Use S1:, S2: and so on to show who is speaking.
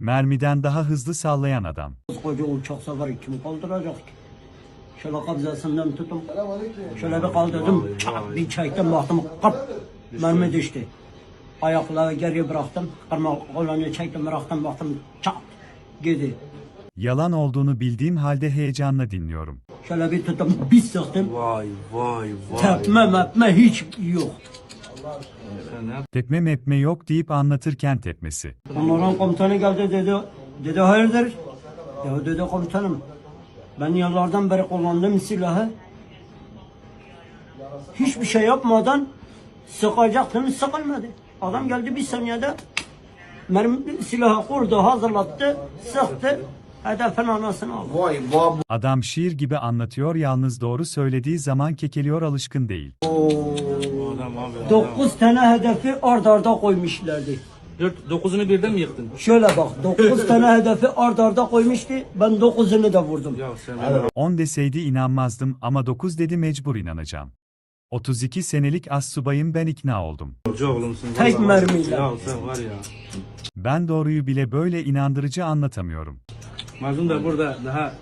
S1: Mermiden daha hızlı sallayan adam.
S2: Koca uçak seferi kim kaldıracak ki? Şöyle kabzasından tutum. Şöyle bir kaldırdım. Çat bir çektim baktım. Kıp. Mermi düştü. Ayakları geriye bıraktım. Kırma kolunu çektim bıraktım baktım. Çat. Gidi.
S1: Yalan olduğunu bildiğim halde heyecanla dinliyorum.
S2: Şöyle bir tuttum. Bir sıktım.
S3: Vay vay vay.
S2: Tepme mepme hiç yok.
S3: Ne
S1: Tepme mepme yok deyip anlatırken tepmesi.
S2: Onların komutanı geldi dedi. Dedi hayırdır? Ya dedi komutanım. Ben yıllardan beri kullandığım silahı hiçbir şey yapmadan sıkacaktım sıkılmadı. Adam geldi bir saniyede mermi silahı kurdu, hazırlattı, sıktı. Hedefin anasını aldı.
S4: Vay vay
S1: Adam şiir gibi anlatıyor yalnız doğru söylediği zaman kekeliyor alışkın değil.
S3: adam abi?
S2: Dokuz tane hedefi ard arda koymuşlardı.
S3: Dört, dokuzunu birden mi yıktın?
S2: Şöyle bak, dokuz tane hedefi ard arda koymuştu. Ben dokuzunu da vurdum.
S3: Ya sen
S1: 10 deseydi inanmazdım ama 9 dedi mecbur inanacağım. 32 senelik as subayım ben ikna oldum.
S3: hoca oğlumsun.
S2: Tek mermiyle.
S3: Ya sen var ya.
S1: Ben doğruyu bile böyle inandırıcı anlatamıyorum.
S3: Mazlum da burada daha